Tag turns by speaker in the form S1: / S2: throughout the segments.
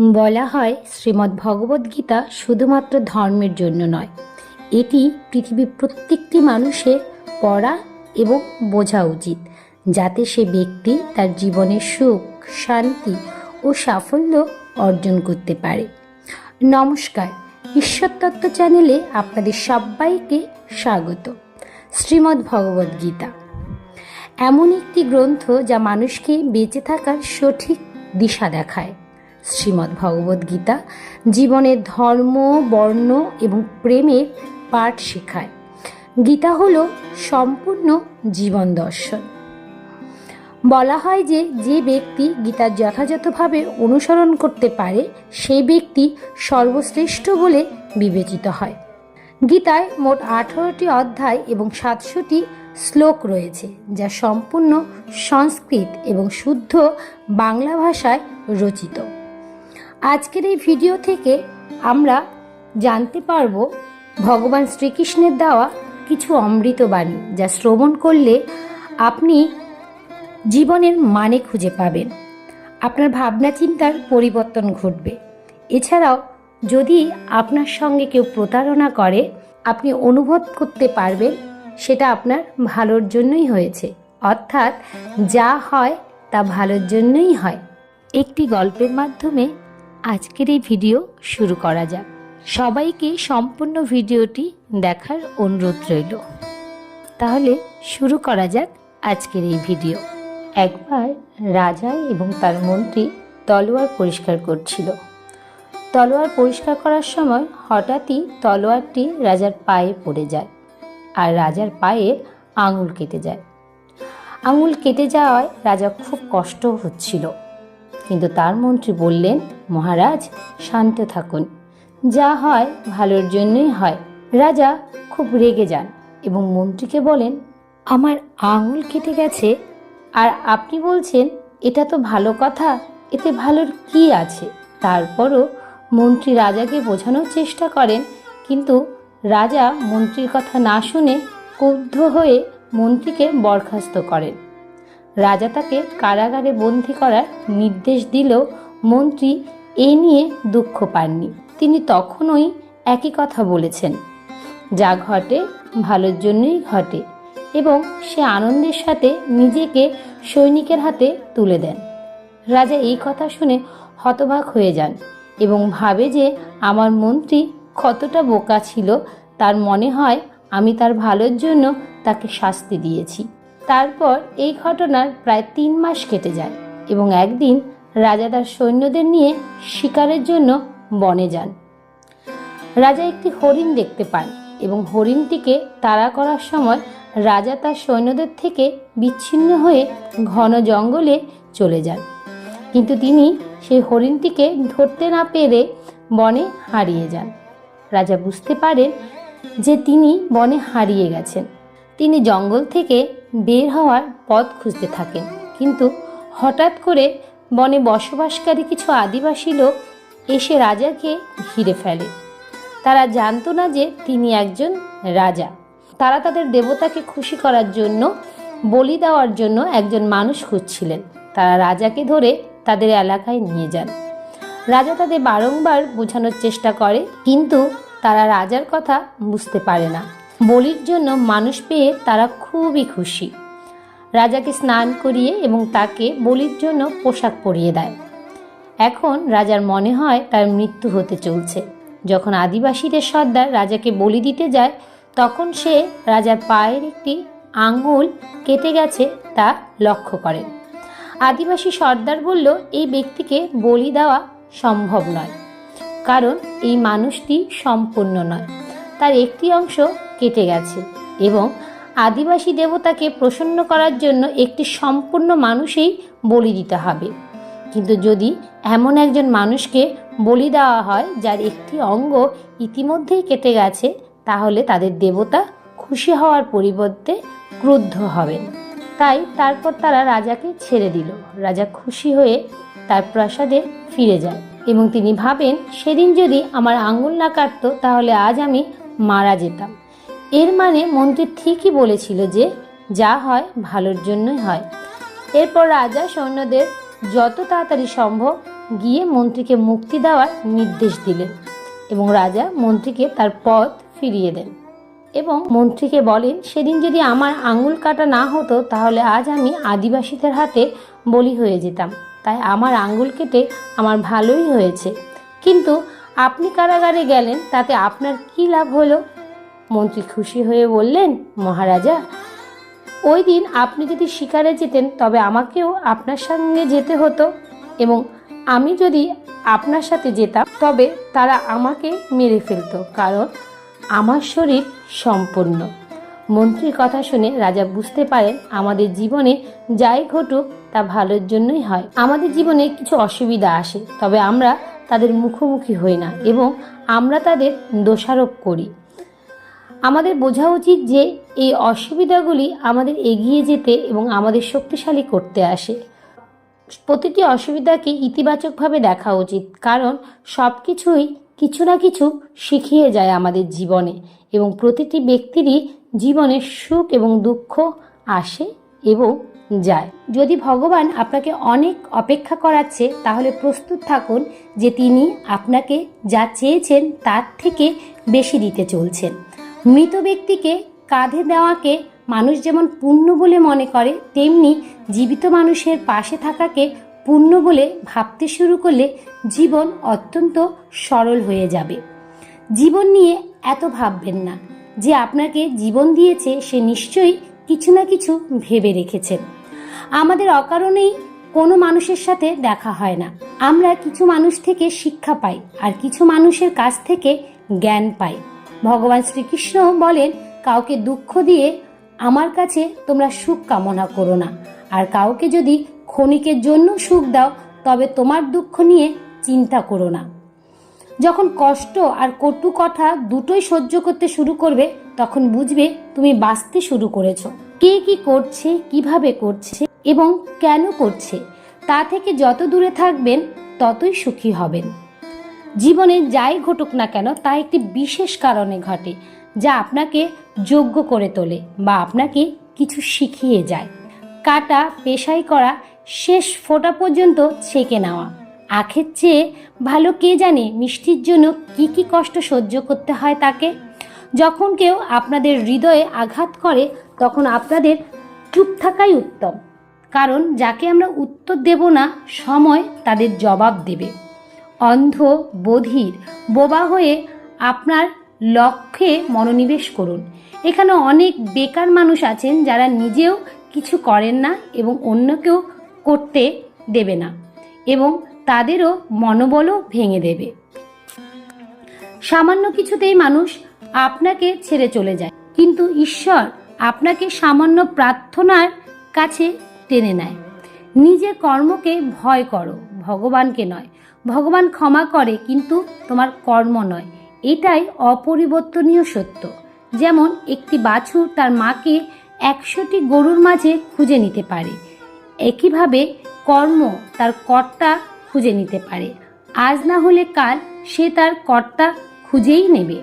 S1: বলা হয় শ্রীমদ্ ভগবদ্গীতা শুধুমাত্র ধর্মের জন্য নয়। এটি পৃথিবীর প্রত্যেকটি মানুষের পড়া এবং বোঝা উচিত, যাতে সে ব্যক্তি তার জীবনের সুখ, শান্তি ও সাফল্য অর্জন করতে পারে। নমস্কার ঈশ্বরতত্ত্ব চ্যানেলে আপনাদের সবাইকে স্বাগত। শ্রীমদ্ ভগবদ্গীতা এমন একটি গ্রন্থ যা মানুষকে বেঁচে থাকার সঠিক দিশা দেখায়। শ্রীমদ্ ভগবদ্গীতা জীবনের ধর্ম, বর্ণ এবং প্রেমের পাঠ শেখায়। গীতা হল সম্পূর্ণ জীবন দর্শন। বলা হয় যে যে ব্যক্তি গীতার যথাযথভাবে অনুসরণ করতে পারে সেই ব্যক্তি সর্বশ্রেষ্ঠ বলে বিবেচিত হয়। গীতায় মোট আঠারোটি অধ্যায় এবং সাতশোটি শ্লোক রয়েছে, যা সম্পূর্ণ সংস্কৃত এবং শুদ্ধ বাংলা ভাষায় রচিত। আজকের এই ভিডিও থেকে আমরা জানতে পারব ভগবান শ্রীকৃষ্ণের দেওয়া কিছু অমৃতবাণী যা শ্রবণ করলে আপনি জীবনের মানে খুঁজে পাবেন। আপনার ভাবনা চিন্তার পরিবর্তন ঘটবে। এছাড়াও যদি আপনার সঙ্গে কেউ প্রতারণা করে, আপনি অনুভব করতে পারবেন সেটা আপনার ভালোর জন্যই হয়েছে। অর্থাৎ যা হয় তা ভালোর জন্যই হয়। একটি গল্পের মাধ্যমে আজকের এই ভিডিও শুরু করা যাক। সবাইকে সম্পূর্ণ ভিডিওটি দেখার অনুরোধ রইল। তাহলে শুরু করা যাক আজকের এই ভিডিও। একবার রাজা এবং তার মন্ত্রী তলোয়ার পরিষ্কার করছিল। তলোয়ার পরিষ্কার করার সময় হঠাৎই তলোয়ারটি রাজার পায়ে পড়ে যায় আর রাজার পায়ের আঙুল কেটে যায়। আঙুল কেটে যাওয়ায় রাজা খুব কষ্ট হচ্ছিল। কিন্তু তার মন্ত্রী বললেন, মহারাজ, শান্ত থাকুন। যা হয় ভালোর জন্যই হয়। রাজা খুব রেগে যান এবং মন্ত্রীকে বলেন, আমার আঙুল কেটে গেছে। আর আপনি বলছেন, এটা তো ভালো কথা, এতে ভালোর কি আছে? তারপরও মন্ত্রী রাজাকে বোঝানোর চেষ্টা করেন, কিন্তু রাজা মন্ত্রীর কথা না শুনে ক্রুদ্ধ হয়ে মন্ত্রীকে বরখাস্ত করেন। রাজা তাকে কারাগারে বন্দি করার নির্দেশ দিলেও মন্ত্রী এ নিয়ে দুঃখ পাননি। তিনি তখনই একই কথা বলেছেন, যা ঘটে, ভালোর জন্যই ঘটে এবং সে আনন্দের সাথে নিজেকে সৈনিকের হাতে তুলে দেন। রাজা এই কথা শুনে হতবাক হয়ে যান এবং ভাবে যে আমার মন্ত্রী কতটা বোকা ছিল, তার মনে হয় আমি তার ভালোর জন্য তাকে শাস্তি দিয়েছি। তারপর এই ঘটনার প্রায় তিন মাস কেটে যায় এবং একদিন রাজা তার সৈন্যদের নিয়ে শিকারের জন্য বনে যান। রাজা একটি হরিণ দেখতে পান এবং হরিণটিকে তাড়া করার সময় রাজা তার সৈন্যদের থেকে বিচ্ছিন্ন হয়ে ঘন জঙ্গলে চলে যান। কিন্তু তিনি সেই হরিণটিকে ধরতে না পেরে বনে হারিয়ে যান। রাজা বুঝতে পারেন যে তিনি বনে হারিয়ে গেছেন। তিনি জঙ্গল থেকে বের হওয়ার পথ খুঁজতে থাকেন। কিন্তু হঠাৎ করে বনে বসবাসকারী কিছু আদিবাসী লোক এসে রাজাকে ঘিরে ফেলে। তারা জানতো না যে তিনি একজন রাজা। তারা তাদের দেবতাকে খুশি করার জন্য, বলি দেওয়ার জন্য একজন মানুষ খুঁজছিলেন। তারা রাজাকে ধরে তাদের এলাকায় নিয়ে যান। রাজা তাদের বারংবার বোঝানোর চেষ্টা করে, কিন্তু তারা রাজার কথা বুঝতে পারে না। বলির জন্য মানুষ পেয়ে তারা খুবই খুশি। রাজাকে স্নান করিয়ে এবং তাকে বলির জন্য পোশাক পরিয়ে দেয়। এখন রাজার মনে হয় তার মৃত্যু হতে চলছে। যখন আদিবাসীদের সর্দার রাজাকে বলি দিতে যায়, তখন সে রাজার পায়ের একটি আঙ্গুল কেটে গেছে তা লক্ষ্য করেন আদিবাসী সর্দার বলল, এই ব্যক্তিকে বলি দেওয়া সম্ভব নয়। কারণ এই মানুষটি সম্পূর্ণ নয়। তার একটি অংশ কেটে গেছে এবং আদিবাসী দেবতাকে প্রসন্ন করার জন্য একটি সম্পূর্ণ মানুষেই বলি দিতে হবে। কিন্তু যদি এমন একজন মানুষকে বলি দেওয়া হয়, যার একটি অঙ্গ ইতিমধ্যেই কেটে গেছে, তাহলে তাদের দেবতা খুশি হওয়ার পরিবর্তে ক্রুদ্ধ হবেন। তাই তারপর তারা রাজাকে ছেড়ে দিল। রাজা খুশি হয়ে তার প্রাসাদে ফিরে যায় এবং তিনি ভাবেন, সেদিন যদি আমার আঙ্গুল না কাটতো, তাহলে আজ আমি মারা যেতাম। এর মানে মন্ত্রী ঠিকই বলেছিল যে, যা হয় ভালোর জন্যই হয়। এরপর রাজা সৈন্যদের যত তাড়াতাড়ি সম্ভব গিয়ে মন্ত্রীকে মুক্তি দেওয়ার নির্দেশ দিলেন এবং রাজা মন্ত্রীকে তার পথ ফিরিয়ে দেন এবং মন্ত্রীকে বলেন, সেদিন যদি আমার আঙুল কাটা না হতো, তাহলে আজ আমি আদিবাসীদের হাতে বলি হয়ে যেতাম। তাই আমার আঙুল কেটে আমার ভালোই হয়েছে। কিন্তু আপনি কারাগারে গেলেন, তাতে আপনার কী লাভ হলো? মন্ত্রী খুশি হয়ে বললেন, মহারাজা, ওই দিন আপনি যদি শিকারে যেতেন, তবে আমাকেও আপনার সঙ্গে যেতে হতো এবং আমি যদি আপনার সাথে যেতাম, তবে তারা আমাকে মেরে ফেলতো, কারণ আমার শরীর সম্পূর্ণ। মন্ত্রীর কথা শুনে রাজা বুঝতে পারেন, আমাদের জীবনে যাই ঘটুক, তা ভালোর জন্যই হয়। আমাদের জীবনে কিছু অসুবিধা আসে, তবে আমরা তাদের মুখোমুখি হই না এবং আমরা তাদের দোষারোপ করি। আমাদের বোঝা উচিত যে এই অসুবিধাগুলি আমাদের এগিয়ে যেতে এবং আমাদের শক্তিশালী করতে আসে। প্রতিটি অসুবিধাকে ইতিবাচকভাবে দেখা উচিত, কারণ সব কিছুই কিছু না কিছু শিখিয়ে যায় আমাদের জীবনে এবং প্রতিটি ব্যক্তিরই জীবনে সুখ এবং দুঃখ আসে এবং যায়। যদি ভগবান আপনাকে অনেক অপেক্ষা করাচ্ছে, তাহলে প্রস্তুত থাকুন যে তিনি আপনাকে যা চেয়েছেন তার থেকে বেশি দিতে চলছেন। মৃত ব্যক্তিকে কাঁধে দেওয়াকে মানুষ যেমন পুণ্য বলে মনে করে, তেমনি জীবিত মানুষের পাশে থাকাকে পুণ্য বলে ভাবতে শুরু করলে জীবন অত্যন্ত সরল হয়ে যাবে। জীবন নিয়ে এত ভাববেন না। যে আপনাকে জীবন দিয়েছে, সে নিশ্চয়ই কিছু না কিছু ভেবে রেখেছেন। আমাদের অকারণেই কোনো মানুষের সাথে দেখা হয় না। আমরা কিছু মানুষ থেকে শিক্ষা পাই আর কিছু মানুষের কাছ থেকে জ্ঞান পাই। ভগবান শ্রীকৃষ্ণ বলেন, কাউকে দুঃখ দিয়ে আমার কাছে তোমরা সুখ কামনা করো না। আর কাউকে যদি ক্ষণিকের জন্য সুখ দাও, তবে তোমার দুঃখ নিয়ে চিন্তা করো না। যখন কষ্ট আর কটু কথা দুটোই সহ্য করতে শুরু করবে, তখন বুঝবে তুমি বাঁচতে শুরু করেছ। কে কি করছে, কীভাবে করছে? এবং কেন করছে? তা থেকে যত দূরে থাকবেন, ততই সুখী হবেন। জীবনে যাই ঘটুক না কেন, তা একটি বিশেষ কারণে ঘটে, যা আপনাকে যোগ্য করে তোলে বা আপনাকে কিছু শিখিয়ে যায়। কাটা, পেশাই করা, শেষ ফোঁটা পর্যন্ত ছেঁকে নেওয়া। আখের চেয়ে ভালো কে জানে মিষ্টির জন্য কি কি কষ্ট সহ্য করতে হয় তাকে? যখন কেউ আপনাদের হৃদয়ে আঘাত করে, তখন আপনাদের চুপ থাকাই উত্তম। কারণ যাকে আমরা উত্তর দেব না, সময় তাদের জবাব দেবে। অন্ধ, বধির, বোবা হয়ে আপনার লক্ষ্যে মনোনিবেশ করুন। এখানে অনেক বেকার মানুষ আছেন যারা নিজেও কিছু করেন না এবং অন্যকেও করতে দেবে না এবং তাদেরও মনোবলও ভেঙে দেবে। সামান্য কিছুতেই মানুষ আপনাকে ছেড়ে চলে যায়। কিন্তু ঈশ্বর আপনাকে সামান্য প্রার্থনার কাছে টেনে নেয়। নিজের কর্মকে ভয় করো, ভগবানকে নয়। ভগবান ক্ষমা করে, কিন্তু তোমার কর্ম নয়। এটাই অপরিবর্তনীয় সত্য। যেমন একটি বাছুর তার মাকে একশোটি গরুর মাঝে খুঁজে নিতে পারে। একইভাবে কর্ম তার কর্তা খুঁজে নিতে পারে। আজ না হলে কাল সে তার কর্তা খুঁজেই নেবে।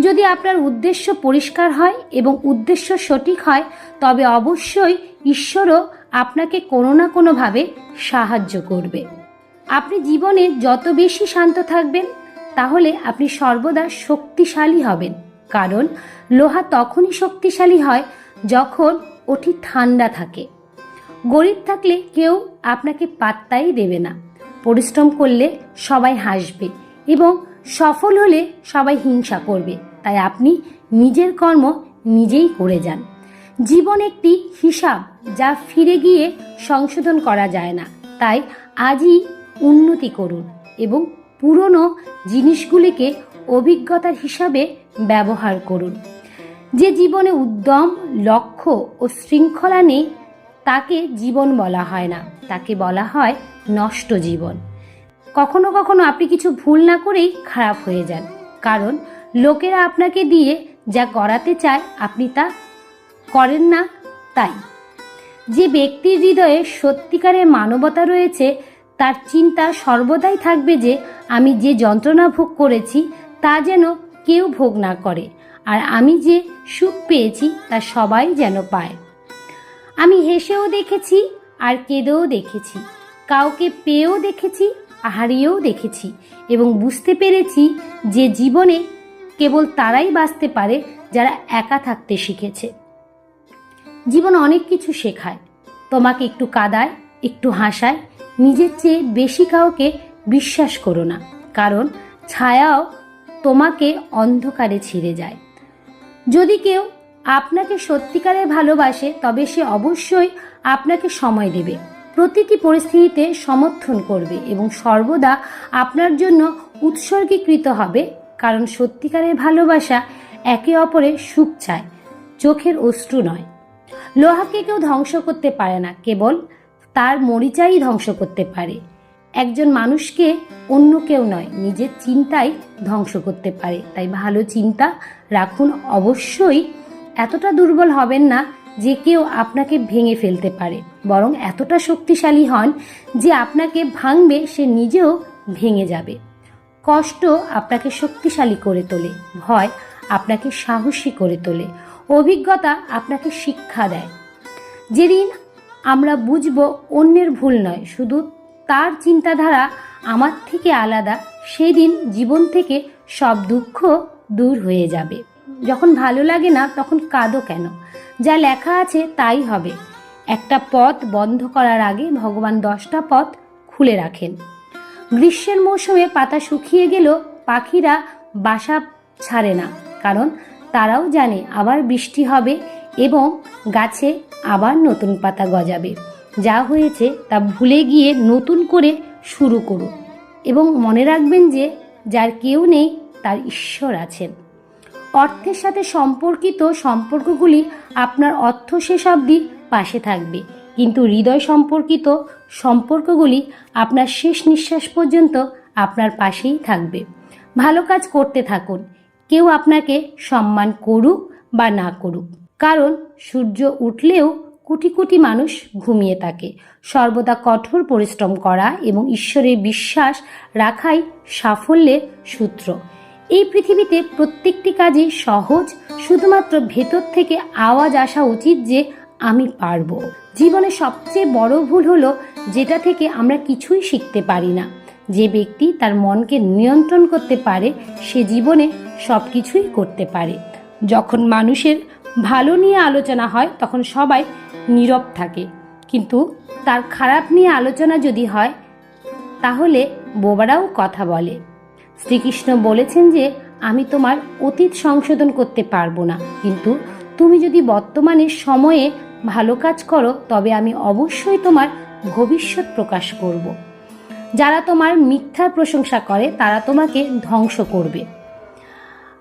S1: যদি আপনার উদ্দেশ্য পরিষ্কার হয় এবং উদ্দেশ্য সঠিক হয়, তবে অবশ্যই ঈশ্বরও আপনাকে কোনো না কোনোভাবে সাহায্য করবে। আপনি জীবনে যত বেশি শান্ত থাকবেন, তাহলে আপনি সর্বদা শক্তিশালী হবেন। কারণ লোহা তখনই শক্তিশালী হয় যখন ওটি ঠান্ডা থাকে। গরিব থাকলে কেউ আপনাকে পাত্তাই দেবে না। পরিশ্রম করলে সবাই হাসবে এবং সফল হলে সবাই হিংসা করবে। তাই আপনি নিজের কর্ম নিজেই করে যান। জীবন একটি হিসাব যা ফিরে গিয়ে সংশোধন করা যায় না। তাই আজই উন্নতি করুন এবং পুরনো জিনিসগুলিকে অভিজ্ঞতার হিসাবে ব্যবহার করুন। যে জীবনে উদ্যম, লক্ষ্য ও শৃঙ্খলা নেই, তাকে জীবন বলা হয় না। তাকে বলা হয় নষ্ট জীবন। কখনো কখনো আপনি কিছু ভুল না করেই খারাপ হয়ে যান। কারণ লোকেরা আপনাকে দিয়ে যা করাতে চায়, আপনি তা করেন না তাই। যে ব্যক্তির হৃদয়ে সত্যিকারের মানবতা রয়েছে, তার চিন্তা সর্বদাই থাকবে যে, আমি যে যন্ত্রণা ভোগ করেছি, তা যেন কেউ ভোগ না করে, আর আমি যে সুখ পেয়েছি, তা সবাই যেন পায়। আমি হেসেও দেখেছি, আর কেঁদেও দেখেছি, কাউকে পেয়েও দেখেছি হারিয়েও দেখেছি, এবং বুঝতে পেরেছি যে জীবনে কেবল তারাই বাঁচতে পারে যারা একা থাকতে শিখেছে। জীবন অনেক কিছু শেখায়। তোমাকে একটু কাদায়, একটু হাসায়, নিজের চেয়ে বেশি কাউকে বিশ্বাস করো না। কারণ ছায়াও তোমাকে অন্ধকারে ছিঁড়ে যায়। যদি কেউ আপনাকে সত্যিকারে ভালোবাসে, তবে সে অবশ্যই আপনাকে সময় দেবে। প্রতিটি পরিস্থিতিতে সমর্থন করবে এবং সর্বদা আপনার জন্য উৎসর্গীকৃত হবে। কারণ সত্যিকারের ভালোবাসা একে অপরের সুখ চায়, চোখের অশ্রু নয়। লোহাকে কেউ ধ্বংস করতে পারে না, কেবল তার মরিচাই ধ্বংস করতে পারে। একজন মানুষকে অন্য কেউ নয়, নিজের চিন্তাই ধ্বংস করতে পারে। তাই ভালো চিন্তা রাখুন। অবশ্যই এতটা দুর্বল হবেন না যে কেউ আপনাকে ভেঙে ফেলতে পারে, বরং এতটা শক্তিশালী হন যে আপনাকে ভাঙবে, সে নিজেও ভেঙে যাবে। কষ্ট আপনাকে শক্তিশালী করে তোলে, ভয় আপনাকে সাহসী করে তোলে। অভিজ্ঞতা আপনাকে শিক্ষা দেয়। যেদিন আমরা বুঝব অন্যের ভুল নয়, শুধু তার চিন্তাধারা আমার থেকে আলাদা, সেদিন জীবন থেকে সব দুঃখ দূর হয়ে যাবে। যখন ভালো লাগে না, তখন কাঁদো কেন? যা লেখা আছে তাই হবে। একটা পথ বন্ধ করার আগে ভগবান দশটা পথ খুলে রাখেন। গ্রীষ্মের মৌসুমে পাতা শুকিয়ে গেলেও পাখিরা বাসা ছাড়ে না, কারণ তারাও জানে আবার বৃষ্টি হবে এবং গাছে আবার নতুন পাতা গজাবে। যা হয়েছে তা ভুলে গিয়ে নতুন করে শুরু করুন এবং মনে রাখবেন যে যার কেউ নেই, তার ঈশ্বর আছেন। অর্থের সাথে সম্পর্কিত সম্পর্কগুলি আপনার অর্থ শেষ অবধি পাশে থাকবে। কিন্তু হৃদয় সম্পর্কিত সম্পর্কগুলি আপনার শেষ নিঃশ্বাস পর্যন্ত আপনার পাশেই থাকবে। ভালো কাজ করতে থাকুন। কেউ আপনাকে সম্মান করুক বা না করুক। কারণ সূর্য উঠলেও কোটি কোটি মানুষ ঘুমিয়ে থাকে। সর্বদা কঠোর পরিশ্রম করা এবং ঈশ্বরের বিশ্বাস রাখাই সাফল্যের সূত্র। এই পৃথিবীতে প্রত্যেকটি কাজই সহজ, শুধুমাত্র ভেতর থেকে আওয়াজ আসা উচিত যে আমি পারব। জীবনে সবচেয়ে বড় ভুল হলো যেটা থেকে আমরা কিছুই শিখতে পারি না। যে ব্যক্তি তার মনকে নিয়ন্ত্রণ করতে পারে, সে জীবনে সব কিছুই করতে পারে। যখন মানুষের ভালো নিয়ে আলোচনা হয়, তখন সবাই নীরব থাকে। কিন্তু তার খারাপ নিয়ে আলোচনা যদি হয়, তাহলে বোবারাও কথা বলে। শ্রীকৃষ্ণ বলেছেন যে, আমি তোমার অতীত সংশোধন করতে পারব না। কিন্তু তুমি যদি বর্তমানে সময়ে ভালো কাজ করো, তবে আমি অবশ্যই তোমার ভবিষ্যৎ প্রকাশ করব। যারা তোমার মিথ্যার প্রশংসা করে, তারা তোমাকে ধ্বংস করবে।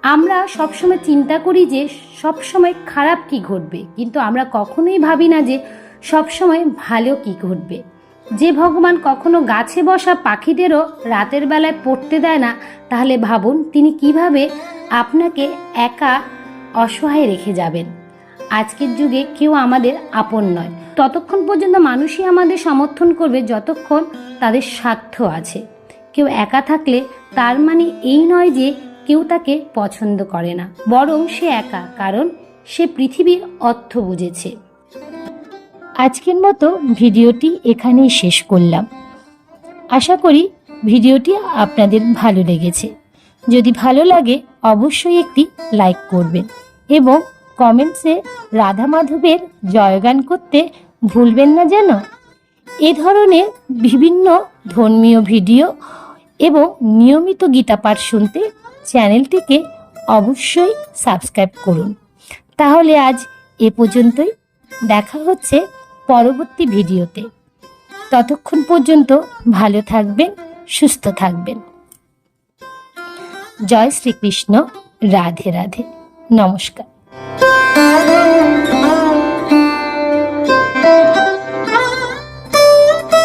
S1: আমরা সবসময় চিন্তা করি যে, সবসময় খারাপ কি ঘটবে, কিন্তু আমরা কখনোই ভাবি না যে, সবসময় ভালো কি ঘটবে। যে ভগবান কখনো গাছে বসা পাখিদেরও রাতের বেলায় পড়তে দেয় না, তাহলে ভাবুন তিনি কীভাবে আপনাকে একা অসহায় রেখে যাবেন। আজকের যুগে কেউ আমাদের আপন নয়। ততক্ষণ পর্যন্ত মানুষই আমাদের সমর্থন করবে যতক্ষণ তাদের স্বার্থ আছে। কেউ একা থাকলে তার মানে এই নয় যে কেউ তাকে পছন্দ করে না। বরং সে একা, কারণ সে পৃথিবীর অর্থ বুঝেছে। আজকের মতো ভিডিওটি এখানেই শেষ করলাম। আশা করি ভিডিওটি আপনাদের ভালো লেগেছে। যদি ভালো লাগে, অবশ্যই একটি লাইক করবেন এবং কমেন্টসে রাধা মাধবের জয়গান করতে ভুলবেন না যেন। এ ধরনের বিভিন্ন ধর্মীয় ভিডিও এবং নিয়মিত গীতাপাঠ শুনতে চ্যানেলটিকে অবশ্যই সাবস্ক্রাইব করুন। তাহলে আজ এ পর্যন্তই। দেখা হচ্ছে পরবর্তী ভিডিওতে। ততক্ষণ পর্যন্ত ভালো থাকবেন, সুস্থ থাকবেন। জয় শ্রীকৃষ্ণ। রাধে রাধে। নমস্কার। Oh,